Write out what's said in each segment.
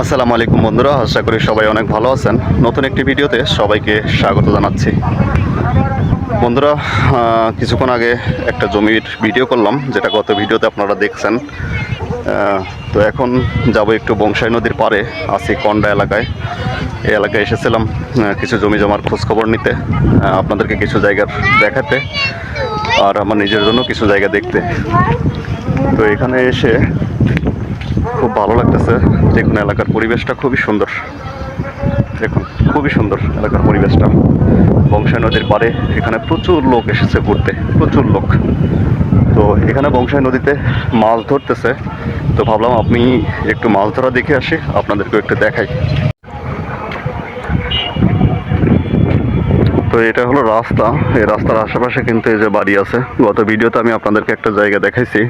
আসসালামু আলাইকুম বন্ধুরা, আশা করি সবাই অনেক ভালো আছেন। নতুন একটি ভিডিওতে সবাইকে স্বাগত জানাচ্ছি। বন্ধুরা কিছুক্ষণ আগে একটা জমির ভিডিও করলাম, যেটা গত ভিডিওতে আপনারা দেখছেন। তো এখন যাব একটু বংশাই নদীর পারে আছি কন্ডা এলাকায়। এই এলাকায় এসেছিলাম কিছু জমি জমার খোঁজখবর নিতে আপনাদেরকে কিছু জায়গার দেখাতে আর আমার নিজের জন্য কিছু জায়গা দেখতে। তো এখানে এসে খুব ভালো লাগতেছে। দেখুন, এলাকার পরিবেশটা খুবই সুন্দর। দেখুন, খুবই সুন্দর এলাকার পরিবেশটা। বংশাই নদীর পারে এখানে প্রচুর লোক এসেছে ঘুরতে, প্রচুর লোক। তো এখানে বংশাই নদীতে মাছ ধরতেছে। তো ভাবলাম আপনি একটু মাছ ধরা দেখে আসি, আপনাদেরকেও একটু দেখাই। তো এটা হলো রাস্তা। এই রাস্তার আশেপাশে কিন্তু এই যে বাড়ি আছে। গত ভিডিওতে আমি আপনাদেরকে একটা জায়গা দেখাইছি।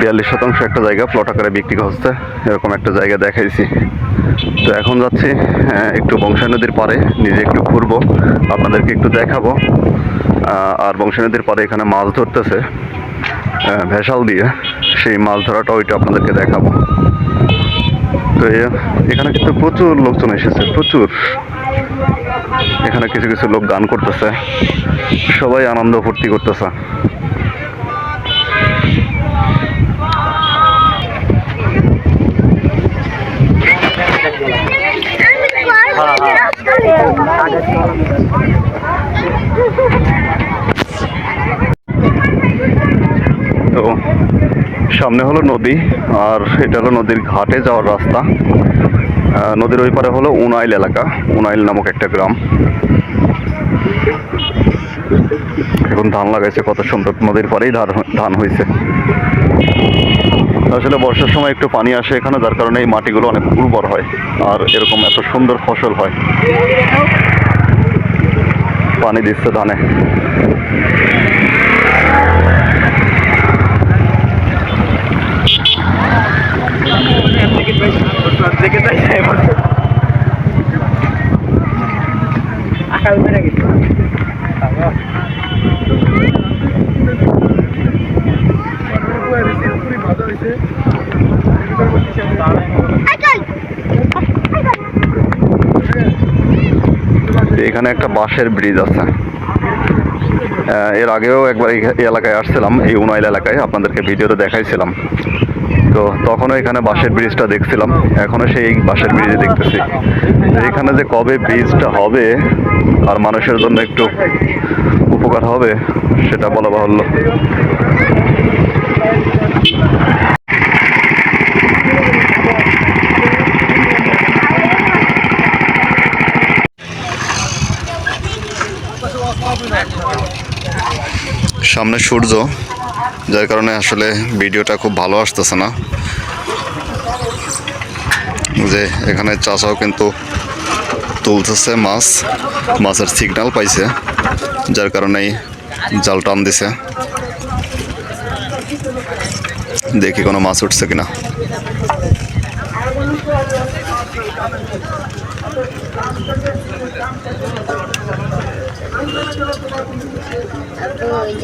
বিয়াল্লিশ শতাংশ একটা জায়গা প্লট আকারে বিক্রি হচ্ছে এরকম একটা জায়গা দেখাইছি। তো এখন যাচ্ছি আহ, একটু বংশাই নদীর পারে নিজে একটু ঘুরবো আপনাদেরকে একটু দেখাবো। আর বংশাই নদীর পারে এখানে মাছ ধরতেছে ভেসাল দিয়ে। সেই মাছ ধরাটা ওইটা আপনাদেরকে দেখাবো। তো এখানে কিন্তু প্রচুর লোকজন এসেছে প্রচুর। এখানে কিছু কিছু লোক গান করতেছে। সবাই আনন্দ ফুর্তি করতেছে। তো সামনে হলো নদী, আর এটা হলো নদীর ঘাটে যাওয়ার রাস্তা। নদীর ওই পারে হলো উনাইল এলাকা, উনাইল নামক একটা গ্রাম। এখন ধান লাগাইছে, কত সুন্দর নদীর ধান ধান হয়েছে আসলে বর্ষার সময় একটু পানি আসে এখানে, যার কারণে এই মাটিগুলো অনেক উর্বর হয়, আর এরকম এত সুন্দর ফসল হয়। পানি দিচ্ছে ধানে। তো এখানে একটা বাঁশের ব্রিজ আছে। এর আগেও একবার এই এলাকায় আসছিলাম, এই উনাইল এলাকায়, আপনাদেরকে ভিডিওতে দেখাইছিলাম। তো তখনও এখানে বাঁশের ব্রিজটা দেখছিলাম, এখনও সেই বাঁশের ব্রিজে দেখতেছি। এখানে যে কবে ব্রিজটা হবে, আর মানুষের জন্য একটু উপকার হবে, সেটা বলা বাহুল্য। সামনে সূর্য, যার কারণে আসলে ভিডিওটা খুব ভালো আসতেছে না। যে এখানে চাষাও কিন্তু তুলতেছে মাছ, মাছের সিগন্যাল পাইছে, যার কারণেই জাল টান দিছে। দেখি কোনো মাছ উঠছে কিনা। ওই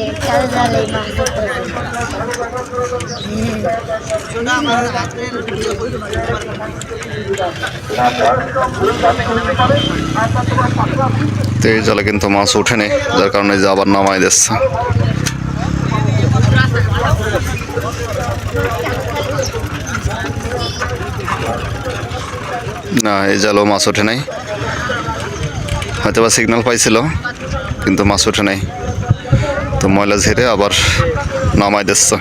যে জলে কিন্তু মাছ ওঠেনি, যার কারণে যে আবার নামাই দিচ্ছে। না, এই জালও মাছ ওঠে নাই। হয়তো বা সিগন্যাল পাইছিল, কিন্তু মাছ ওঠে নাই। তো ময়লা ঝেড়ে আবার নামাই দিচ্ছে।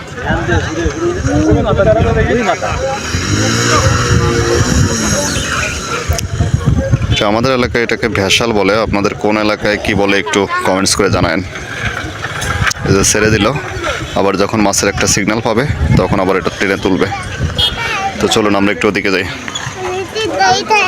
আমাদের এলাকায় এটাকে ভেসাল বলে। আপনাদের কোন এলাকায় কি বলে একটু কমেন্টস করে জানায়েন। ছেড়ে দিল। আবার যখন মাছের একটা সিগন্যাল পাবে, তখন আবার এটা টেনে তুলবে। তো চলুন, আমরা একটু ওদিকে যাই। জায়গা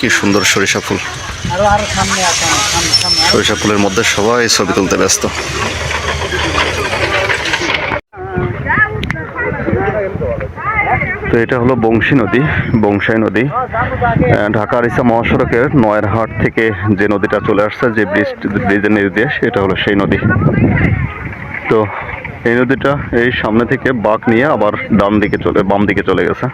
কি সুন্দর সরিষা ফুল। সরিষা ফুলের মধ্যে সবাই ছবি তুলতে ব্যস্ত। তো এটা হলো বংশী নদী বংশাই নদী। ঢাকা আরিসা মহাসড়কের নয়ারহাট থেকে যে নদীটা চলে আসছে যে ব্রিজ ব্রিজের নির্দেশ এটা হলো সেই নদী। তো এই নদীটা এই সামনে থেকে বাঁক নিয়ে আবার ডান দিকে চলে, বাম দিকে চলে গেছে।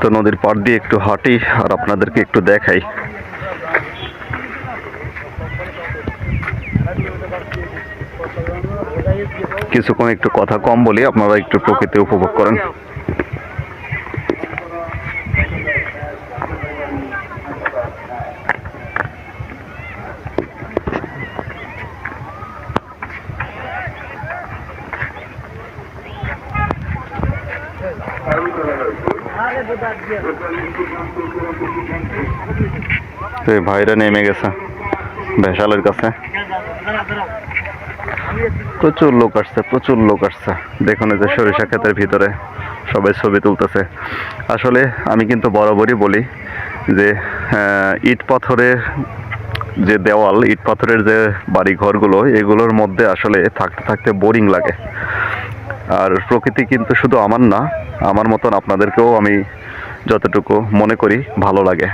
তো নদীর পাড় দিয়ে একটু হাঁটি আর আপনাদেরকে একটু দেখাই। কিছুক্ষণ একটু কথা কম বলি, আপনারা একটু প্রকৃতি উপভোগ করেন। এই ভাইরা নেমে গেছে ভেসালের কাছে। প্রচুর লোক আসছে, প্রচুর লোক আসছে। দেখুন যে সরিষা ক্ষেতের ভিতরে সবাই ছবি তুলতেছে। আসলে আমি কিন্তু বরাবরই বলি যে ইট পাথরের যে দেওয়াল, ইট পাথরের যে বাড়ি ঘরগুলো এগুলোর মধ্যে আসলে থাকতে থাকতে বোরিং লাগে। আর প্রকৃতি কিন্তু শুধু আমার না, আমার মতন আপনাদেরকেও আমি যতটুকু মনে করি ভালো লাগে।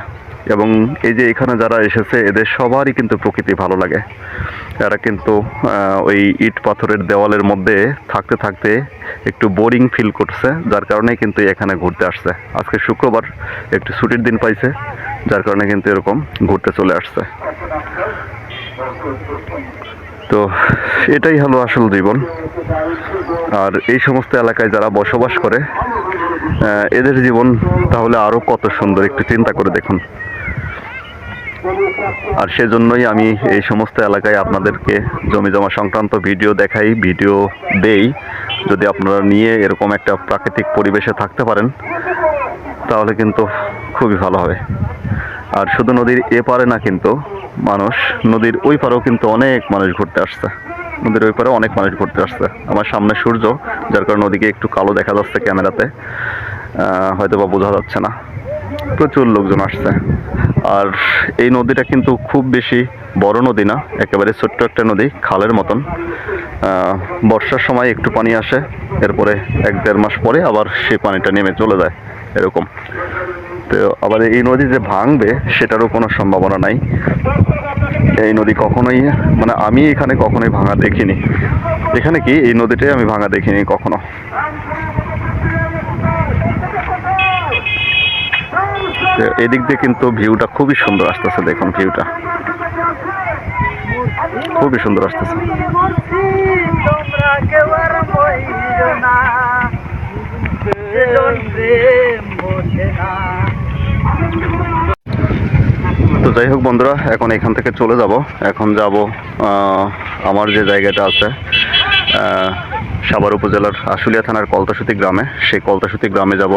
এবং এই যে এখানে যারা এসেছে, এদের সবারই কিন্তু প্রকৃতি ভালো লাগে। এরা কিন্তু ওই ইট পাথরের দেওয়ালের মধ্যে থাকতে থাকতে একটু বোরিং ফিল করছে, যার কারণে কিন্তু এখানে ঘুরতে আসছে। আজকে শুক্রবার একটু ছুটির দিন পাইছে, যার কারণে কিন্তু এরকম ঘুরতে চলে আসছে। তো এটাই হলো আসল জীবন। আর এই সমস্ত এলাকায় যারা বসবাস করে এদের জীবন তাহলে আরও কত সুন্দর, একটু চিন্তা করে দেখুন। আর সেজন্যই আমি এই সমস্ত এলাকায় আপনাদেরকে জমি জমা সংক্রান্ত ভিডিও দেখাই, ভিডিও দেই। যদি আপনারা নিয়ে এরকম একটা প্রাকৃতিক পরিবেশে থাকতে পারেন, তাহলে কিন্তু খুবই ভালো হবে। আর শুধু নদীর এ পারে না কিন্তু মানুষ, নদীর ওই পারেও কিন্তু অনেক মানুষ ঘুরতে আসছে। নদীর ওই পারে অনেক মানুষ ঘুরতে আসছে। আমার সামনে সূর্য, যার কারণে নদীকে একটু কালো দেখা যাচ্ছে ক্যামেরাতে। হয়তো বা বোঝা যাচ্ছে না। প্রচুর লোকজন আসছে। আর এই নদীটা কিন্তু খুব বেশি বড় নদী না, একেবারে ছোট্ট একটা নদী, খালের মতন। বর্ষার সময় একটু পানি আসে, এরপরে এক দেড় মাস পরে আবার সেই পানিটা নেমে চলে যায়, এরকম। তো আবার এই নদী যে ভাঙবে, সেটারও কোনো সম্ভাবনা নাই। এই নদী কখনোই মানে আমি এখানে কখনোই ভাঙা দেখিনি। এখানে কি? এই নদীটাই আমি ভাঙা দেখিনি কখনো তো এদিক দিয়ে কিন্তু ভিউটা খুবই সুন্দর আসতেছে, দেখুন ভিউটা। খুবই সুন্দর আসতেছে। তো যাই হোক বন্ধুরা, এখন এখান থেকে চলে যাব। এখন যাব আমার যে জায়গাটা আছে সাভার উপজেলার আশুলিয়া থানার কলতাসুতি গ্রামে। সেই কলতাসুতি গ্রামে যাব।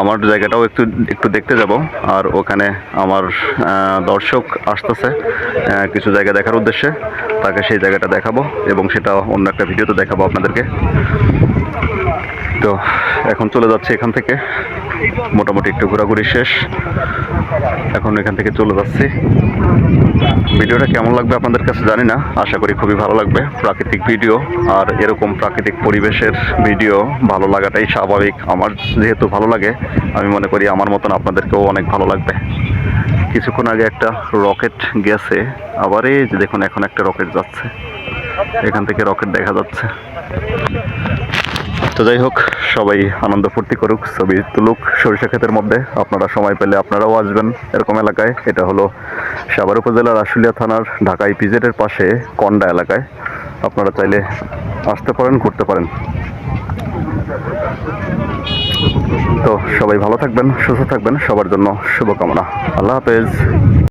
আমার জায়গাটাও একটু একটু দেখতে যাব। আর ওখানে আমার দর্শক আসতেছে কিছু জায়গা দেখার উদ্দেশ্যে। তাকে সেই জায়গাটা দেখাবো এবং সেটা অন্য একটা ভিডিওতে দেখাবো আপনাদেরকে। তো এখন চলে যাচ্ছে এখান থেকে। মোটামুটি একটু ঘোরাঘুরি শেষ। এখন এখান থেকে চলে যাচ্ছি। ভিডিওটা কেমন লাগবে আপনাদের কাছে জানি না। আশা করি খুবই ভালো লাগবে। প্রাকৃতিক ভিডিও আর এরকম প্রাকৃতিক পরিবেশের ভিডিও ভালো লাগাটাই স্বাভাবিক। আমার যেহেতু ভালো লাগে, আমি মনে করি আমার মতন আপনাদেরকেও অনেক ভালো লাগবে। কিছুক্ষণ আগে একটা রকেট গেছে। আবার এই যে দেখুন, এখন একটা রকেট যাচ্ছে। এখান থেকে রকেট দেখা যাচ্ছে। তো যাই হোক, সবাই আনন্দ ফুর্তি করুক, ছবি তুলুক, সরিষা ক্ষেতের মধ্যে। আপনারা সময় পেলে আপনারাও আসবেন এরকম এলাকায়। এটা হলো সাভার উপজেলার আশুলিয়া থানার ঢাকা ইপিজেডের পাশে কন্ডা এলাকায়। আপনারা চাইলে আসতে পারেন, ঘুরতে পারেন। তো সবাই ভালো থাকবেন, সুস্থ থাকবেন। সবার জন্য শুভকামনা। আল্লাহ হাফেজ।